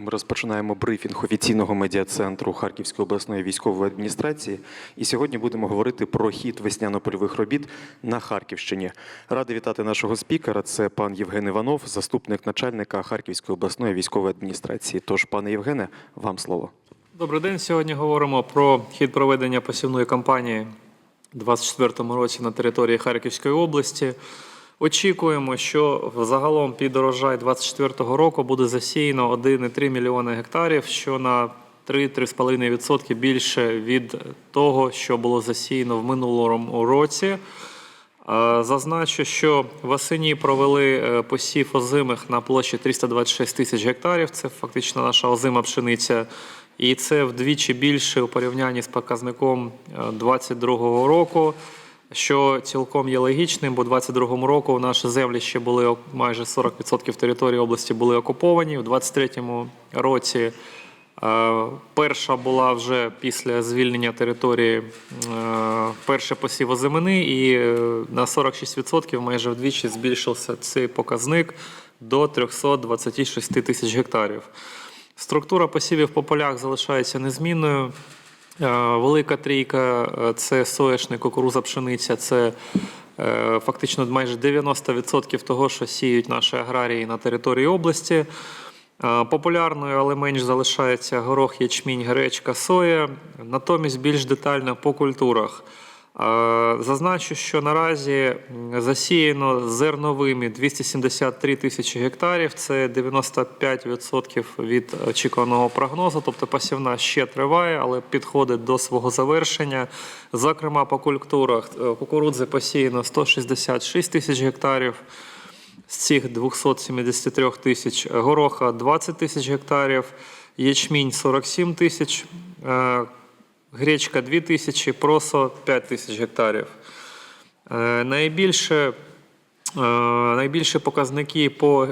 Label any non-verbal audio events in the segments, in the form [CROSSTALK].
Ми розпочинаємо брифінг офіційного медіа-центру Харківської обласної військової адміністрації. І сьогодні будемо говорити про хід весняно-польових робіт на Харківщині. Радий вітати нашого спікера. Це пан Євген Іванов, заступник начальника Харківської обласної військової адміністрації. Тож, пане Євгене, вам слово. Добрий день. Сьогодні говоримо про хід проведення посівної кампанії у 2024 році на території Харківської області. Очікуємо, що загалом під урожай 2024 року буде засіяно 1,3 мільйони гектарів, що на 3-3,5% більше від того, що було засіяно в минулому році. Е, Зазначу, що восені провели е, посів озимих на площі 326 тисяч гектарів. Це фактично наша озима пшениця. І це вдвічі більше у порівнянні з показником 2022 року, що цілком є логічним, бо у 2022 року наші землі ще були майже 40% території області були окуповані. У 2023 році Е, Перша була вже після звільнення території е, перше посів озимини, і е, на 46% майже вдвічі збільшився цей показник до 326 тисяч гектарів. Структура посівів по полях залишається незмінною. Е, Велика трійка е, це соєшник, кукуруза, пшениця. Це е, фактично майже 90% того, що сіють наші аграрії на території області. Популярною, але менш залишається горох, ячмінь, гречка, соя. Натомість більш детально по культурах. Е, Зазначу, що наразі засіяно зерновими 273 тисячі гектарів. Це 95% від очікуваного прогнозу. Тобто посівна ще триває, але підходить до свого завершення. Зокрема, по культурах е, кукурудзи посіяно 166 тисяч гектарів. З цих 273 тисяч гороха 20 тисяч гектарів, ячмінь 47 тисяч, е, гречка 2 тисячі, просо 5 тисяч гектарів. Е, Найбільше, е, найбільші показники по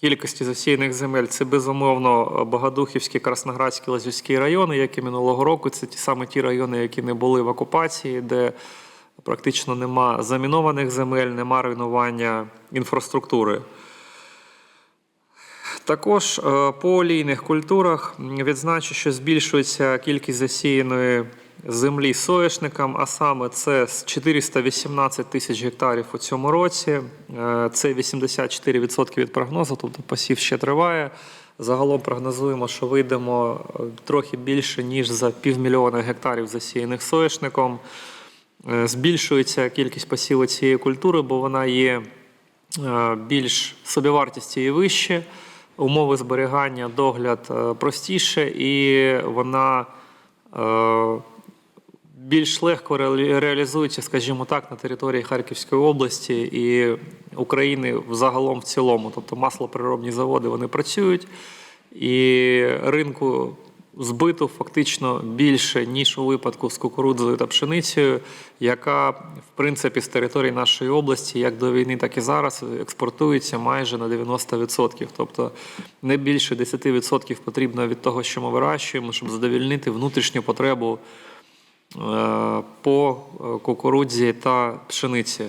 кількості засіяних земель це безумовно Богодухівський, Красноградський, Лазівський райони, як і минулого року. Це ті саме ті райони, які не були в окупації, де практично нема замінованих земель, нема руйнування інфраструктури. Також е, по олійних культурах відзначу, що збільшується кількість засіяної землі соєшникам, а саме це 418 тисяч гектарів у цьому році. Е, Це 84% від прогнозу, тобто посів ще триває. Загалом прогнозуємо, що вийдемо е, трохи більше, ніж за півмільйона гектарів засіяних соєшником. Збільшується кількість посіву цієї культури, бо вона є більш собівартість її вище, умови зберігання, догляд е, простіше, і вона е, більш легко реалі- реалізується, скажімо так, на території Харківської області і України взагалом в цілому. Тобто маслоприробні заводи вони працюють, і ринку збиту фактично більше, ніж у випадку з кукурудзою та пшеницею, яка, в принципі, з території нашої області, як до війни, так і зараз, експортується майже на 90%. Тобто не більше 10% потрібно від того, що ми вирощуємо, щоб задовільнити внутрішню потребу е, по е, кукурудзі та пшениці.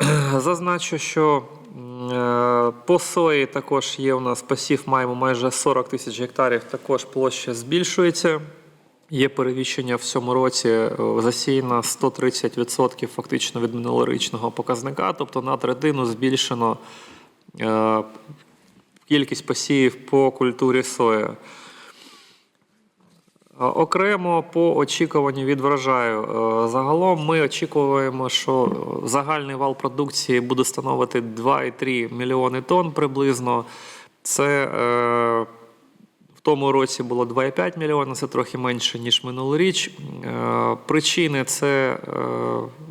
[CLEARS THROAT] Зазначу, що по сої також є у нас посів, маємо майже 40 тисяч гектарів, також площа збільшується. Є перевіщення в цьому році е, засіяно 130% фактично від минулорічного показника, тобто на третину збільшено е, кількість посівів по культурі соя. А Окремо по очікуванню від врожаю. Е, Загалом ми очікуємо, що загальний вал продукції буде становити 2,3 мільйони тонн приблизно. Це е, в тому році було 2,5 мільйона, це трохи менше, ніж минулоріч. Е, Причини це е,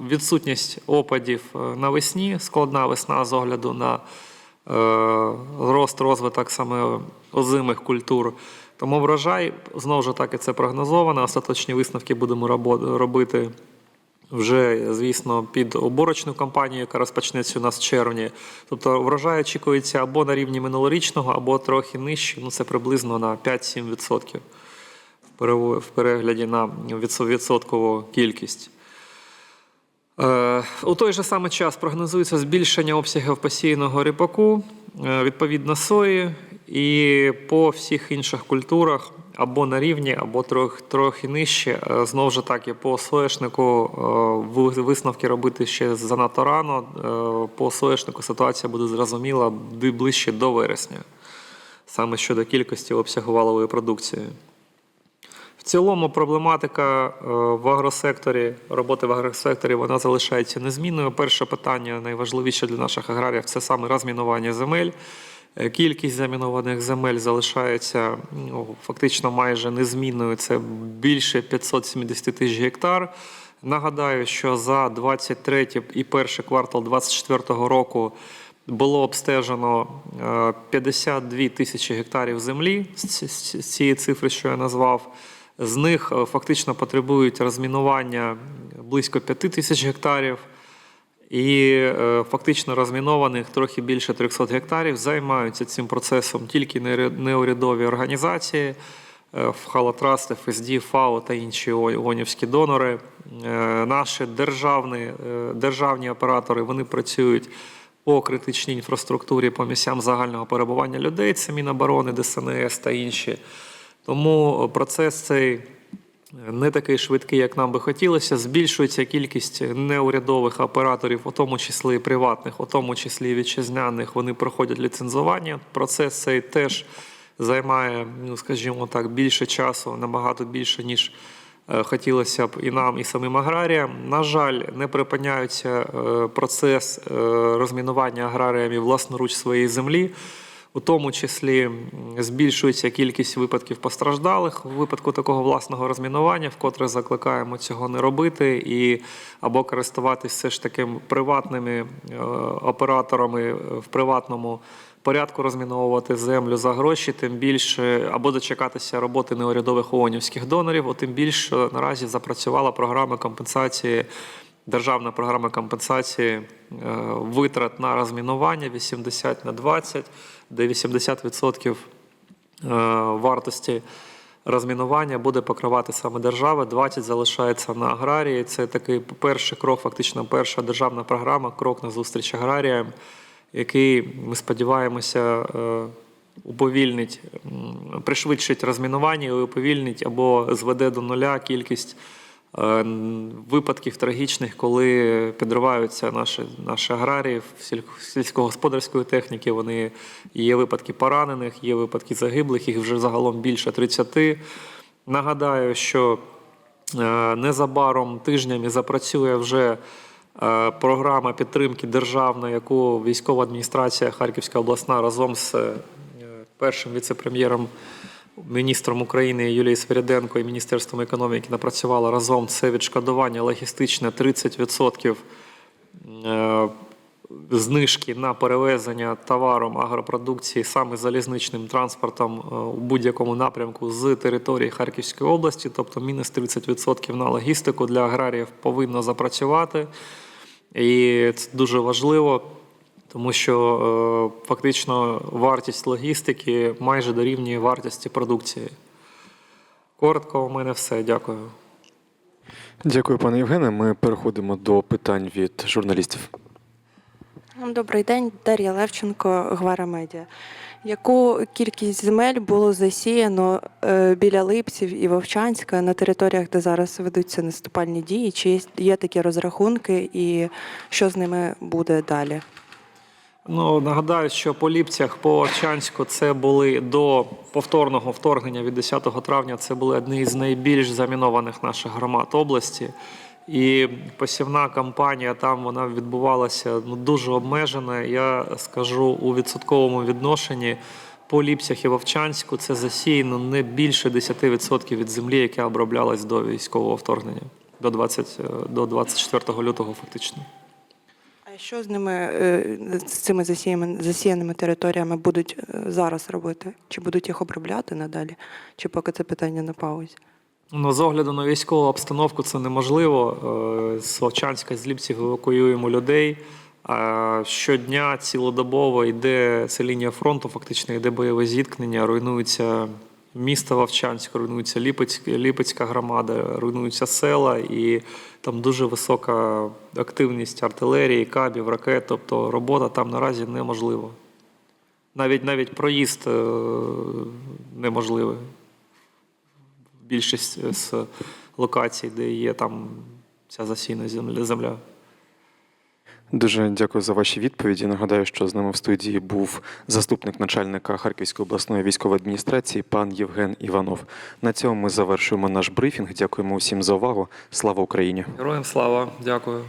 відсутність опадів е, навесні, складна весна з огляду на е, рост, розвиток саме озимих культур. Тому врожай знову ж таки це прогнозовано. Остаточні висновки будемо робити вже, звісно, під оборочну кампанію, яка розпочнеться у нас в червні. Тобто врожай очікується або на рівні минулорічного, або трохи нижче. Ну це приблизно на 5-7% в перегляді на відсоткову кількість. Е, У той же самий час прогнозується збільшення обсягів посіяного ріпаку, е, відповідно сої І по всіх інших культурах або на рівні, або трохи, трохи нижче. Е, Знову ж таки, по соєшнику е, висновки робити ще занадто рано. Е, По соєшнику ситуація буде зрозуміла ближче до вересня, саме щодо кількості обсягу валової продукції. В цілому проблематика в агросекторі, роботи в агросекторі, вона залишається незмінною. Перше питання, найважливіше для наших аграріїв, це саме розмінування земель. Е, Кількість замінованих земель залишається ну, фактично майже незмінною. Це більше 570 тисяч гектар. Нагадаю, що за 23 і перший квартал 2024 року було обстежено е, 52 тисячі гектарів землі з цієї цифри, що я назвав. З них е, фактично потребують розмінування близько 5 тисяч гектарів. І е, фактично розмінованих трохи більше 300 гектарів займаються цим процесом тільки неурядові організації, е, Халатраст, ФСД, ФАО та інші о- донори. Е, Наші державні, державні оператори вони працюють по критичній інфраструктурі, по місцям загального перебування людей, це Міноборони, ДСНС та інші. Тому процес цей не такий швидкий, як нам би хотілося. Збільшується кількість неурядових операторів, у тому числі приватних, у тому числі вітчизняних. Вони проходять ліцензування. Процес цей теж займає, ну скажімо так, більше часу, набагато більше ніж. е, Хотілося б і нам, і самим аграріям. На жаль, не припиняється е, процес е, розмінування аграріями власноруч своєї землі. У тому числі збільшується кількість випадків постраждалих у випадку такого власного розмінування, вкотре закликаємо цього не робити і або користуватись все ж таки приватними е, операторами в приватному порядку розміновувати землю за гроші, тим більше або дочекатися роботи неурядових ООНівських донорів, о, тим більше наразі запрацювала програма компенсації. Державна програма компенсації е, витрат на розмінування 80 на 20, де 80% е, вартості розмінування буде покривати саме держава, 20 залишається на аграрії. Це такий перший крок, фактично перша державна програма, крок на зустріч аграріям, який ми сподіваємося е, уповільнить, пришвидшить розмінування і уповільнить або зведе до нуля кількість випадків трагічних, коли підриваються наші, наші аграрії сільськогосподарської техніки. Вони є випадки поранених, є випадки загиблих, їх вже загалом більше 30. Нагадаю, що е, незабаром тижнями запрацює вже е, програма підтримки державна, яку військова адміністрація Харківська обласна разом з е, першим віце-прем'єром міністром України Юлією Свириденко і Міністерством економіки напрацювала разом це відшкодування логістичне 30% е, знижки на перевезення товаром агропродукції саме залізничним транспортом е, у будь-якому напрямку з території Харківської області, тобто мінус 30% на логістику для аграріїв повинно запрацювати. І це дуже важливо, тому що е, фактично вартість логістики майже дорівнює вартості продукції. Коротко, у мене все. Дякую. Дякую, пане Євгене. Ми переходимо до питань від журналістів. Добрий день, Дар'я Левченко, Гвара Медіа. Яку кількість земель було засіяно е, біля Липців і Вовчанська на територіях, де зараз ведуться наступальні дії? Чи є, є такі розрахунки, і що з ними буде далі? Ну, нагадаю, що по Ліпцях, по Овчанську це були до повторного вторгнення від 10 травня. Це були одні з найбільш замінованих наших громад області. І посівна кампанія там вона відбувалася ну, дуже обмежена. Я скажу у відсотковому відношенні. По Ліпцях і Вовчанську це засіяно не більше 10% від землі, яка оброблялась до військового вторгнення, до 20, е, до 24 лютого, фактично. Що з ними е, з цими засіяними, засіяними територіями будуть е, зараз робити? Чи будуть їх обробляти надалі? Чи поки це питання на паузі? Ну, з огляду на військову обстановку це неможливо. Е, З Вовчанська, з Ліпців евакуюємо людей. Щодня цілодобово йде це лінія фронту, фактично йде бойове зіткнення, руйнується місто Вовчанськ, руйнується Ліпецька, Ліпецька громада, руйнуються села, і там дуже висока активність артилерії, кабів, ракет. Тобто робота там наразі неможлива. навіть навіть проїзд е, неможливий. Більшість з локацій, де є там ця засійна земля. земля. Дуже дякую за ваші відповіді. Нагадаю, що з нами в студії був заступник начальника Харківської обласної військової адміністрації пан Євген Іванов. На цьому ми завершуємо наш брифінг. Дякуємо усім за увагу. Слава Україні! Героям слава, дякую.